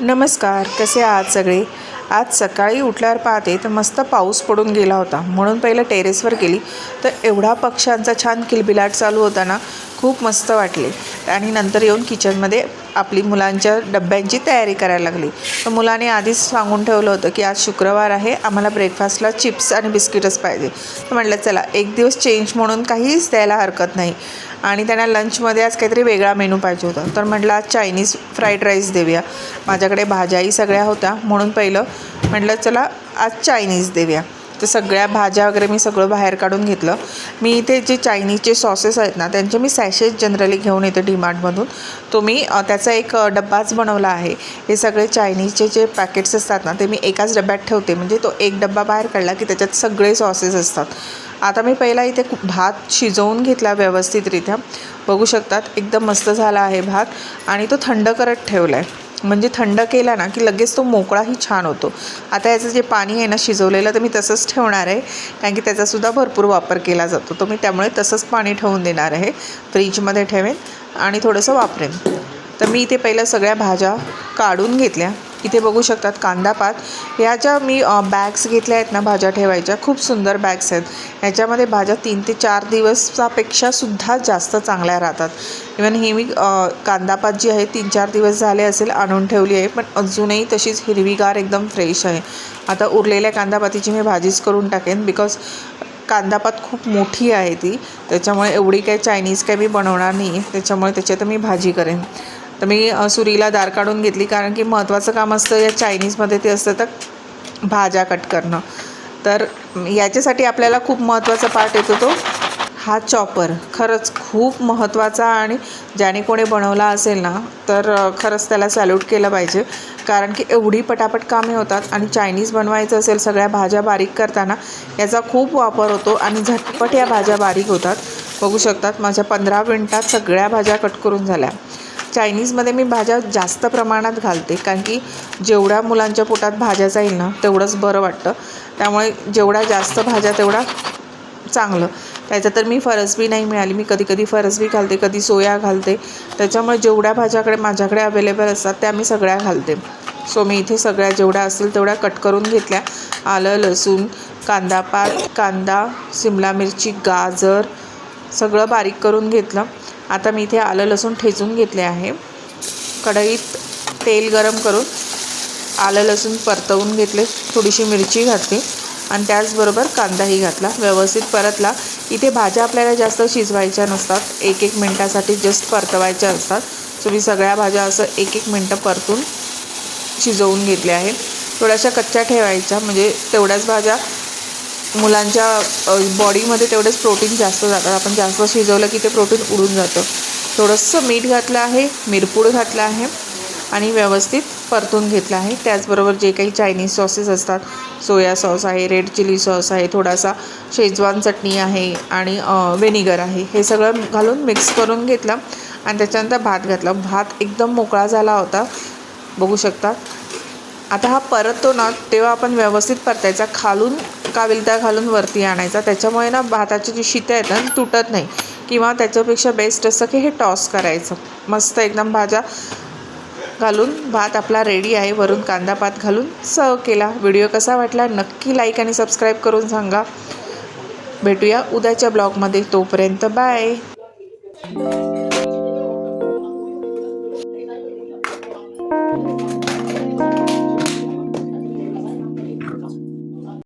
नमस्कार कसे आहात सगळे? आज सकाळी उठल्यावर पाहते तर मस्त पाऊस पडून गेला होता. म्हणून पहिलं टेरेसवर गेली. तर एवढा पक्ष्यांचा छान किलबिलाट चालू होता ना खूप मस्त वाटले. आणि नंतर येऊन किचनमध्ये आपली मुलांच्या डब्यांची तयारी करायला लागली. तर मुलाने आधीच सांगून ठेवलं होतं की आज शुक्रवार आहे आम्हाला ब्रेकफास्टला चिप्स आणि बिस्किटच पाहिजे. तर म्हटलं चला एक दिवस चेंज म्हणून काहीच द्यायला हरकत नाही. आणि त्यांना लंचमध्ये आज काहीतरी वेगळा मेनू पाहिजे होता. तर म्हटलं आज चायनीज फ्राईड राईस देऊया. माझ्याकडे भाज्याही सगळ्या होत्या. म्हणून पहिलं म्हटलं चला आज चायनीज देऊया. तर सगळ्या भाज्या वगैरे मी सगळं बाहेर काढून घेतलं. मी इथे जे चायनीजचे सॉसेस आहेत ना त्यांचे मी सॅशेस जनरली घेऊन येते डीमार्टमधून. तो मी त्याचा एक डब्बाच बनवला आहे. हे सगळे चायनीजचे जे पॅकेट्स असतात ना ते मी एकाच डब्यात ठेवते. म्हणजे तो एक डब्बा बाहेर काढला की त्याच्यात सगळे सॉसेस असतात. आता मी पहिला इथे भात शिजवून घेतला व्यवस्थितरित्या. बघू शकतात एकदम मस्त झाला आहे भात आणि तो थंड करत ठेवला आहे म्हणजे थंड केला ना की लगेच तो मोकळाही छान होतो. आता याचं जे पाणी आहे ना शिजवलेलं तर मी तसंच ठेवणार आहे. कारण की त्याचासुद्धा भरपूर वापर केला जातो. तो मी त्यामुळे तसंच पाणी ठेवून देणार आहे. फ्रीजमध्ये ठेवेन आणि थोडंसं वापरेन. तर मी इथे पहिलं सगळ्या भाज्या काढून घेतल्या. इथे बघू शकतात कांदा पात. ज्या मी बॅग्स घेतल्या आहेत ना भाज्या ठेवायच्या खूप सुंदर बॅग्स आहेत. ह्याच्यामध्ये भाज्या तीन ते चार दिवसापेक्षा सुद्धा जास्त चांगल्या राहतात. इवन ही मी कांदापात जी आहे तीन चार दिवस झाले असेल आणून ठेवली आहे पण अजूनही तशीच हिरवीगार एकदम फ्रेश आहे. आता उरलेल्या कांदापातीची मी भाजीच करून टाकेन बिकॉज कांदापात खूप मोठी आहे ती. त्याच्यामुळे एवढी काही चायनीज काही मी बनवणार नाही त्याच्यामुळे त्याच्यात मी भाजी करेन. तर मी सुरीला दार काढून घेतली कारण की महत्त्वाचं काम असतं या चायनीजमध्ये ते असतं तर भाज्या कट करणं. तर याच्यासाठी आपल्याला खूप महत्त्वाचा पार्ट येतो तो हा चॉपर खरंच खूप महत्त्वाचा आणि ज्याने कोणी बनवला असेल ना तर खरंच त्याला सॅल्यूट केलं पाहिजे. कारण की एवढी पटापट कामे होतात आणि चायनीज बनवायचं असेल सगळ्या भाज्या बारीक करताना याचा खूप वापर होतो आणि झटपट या भाज्या बारीक होतात. बघू शकतात माझ्या पंधरा मिनटात सगळ्या भाज्या कट करून झाल्या. चायनीजमध्ये मी भाज्या जास्त प्रमाणात घालते. कारण की जेवढ्या मुलांच्या पोटात भाज्या जाईल ना तेवढंच बरं वाटतं. त्यामुळे जेवढ्या जास्त भाज्या तेवढा चांगलं. त्याच्यात तर मी फरसबी नाही मिळाली. मी कधी कधी फरसबी घालते कधी सोया घालते. त्याच्यामुळे जेवढ्या भाज्याकडे माझ्याकडे अवेलेबल असतात त्या मी सगळ्या घालते. सो मी इथे सगळ्या जेवढ्या असतील तेवढ्या कट करून घेतल्या. आलं लसूण कांदा पात कांदा सिमला मिरची गाजर सगळं बारीक करून घेतलं. आता मी इथे आलं लसूण ठेचून घेतले आहे. कढईत तेल गरम करून आलं लसूण परतवून घेतले थोडीशी मिरची घातली आणि त्याचबरोबर कांदाही घातला. व्यवस्थित परतला. इथे भाज्या आपल्याला जास्त शिजवायच्या नसतात. एक एक मिनटासाठी जस्ट परतवायच्या असतात. सो मी सगळ्या भाज्या असं एक एक मिनटं परतून शिजवून घेतल्या आहेत. थोड्याशा कच्च्या ठेवायच्या म्हणजे तेवढ्याच भाज्या मुलांच्या बॉडीमध्ये तेवढेच प्रोटीन जास्त जातात. आपण जास्त शिजवलं की ते प्रोटीन उडून जातं. थोडंसं मीठ घातलं आहे मिरपूड घातलं आहे आणि व्यवस्थित परतून घेतलं आहे. त्याचबरोबर जे काही चायनीज सॉसेस असतात सोया सॉस आहे रेड चिली सॉस आहे थोडासा शेजवान चटणी आहे आणि व्हेनिगर आहे. हे सगळं घालून मिक्स करून घेतलं आणि त्याच्यानंतर भात घातला. भात एकदम मोकळा झाला होता. बघू शकता. आता हा परततो ना तेव्हा आपण व्यवस्थित परतायचा. खालून काविलता घालून वरती आणायचा. त्याच्यामुळे ना भाताची जी शितं आहेत ना तुटत नाही. किंवा त्याच्यापेक्षा बेस्ट असं की हे टॉस करायचं. मस्त एकदम भाज्या घालून भात आपला रेडी आहे. वरून कांदा पात घालून सर्व केला. व्हिडिओ कसा वाटला? नक्की लाईक आणि सबस्क्राईब करून सांगा. भेटूया उद्याच्या ब्लॉगमध्ये तोपर्यंत बाय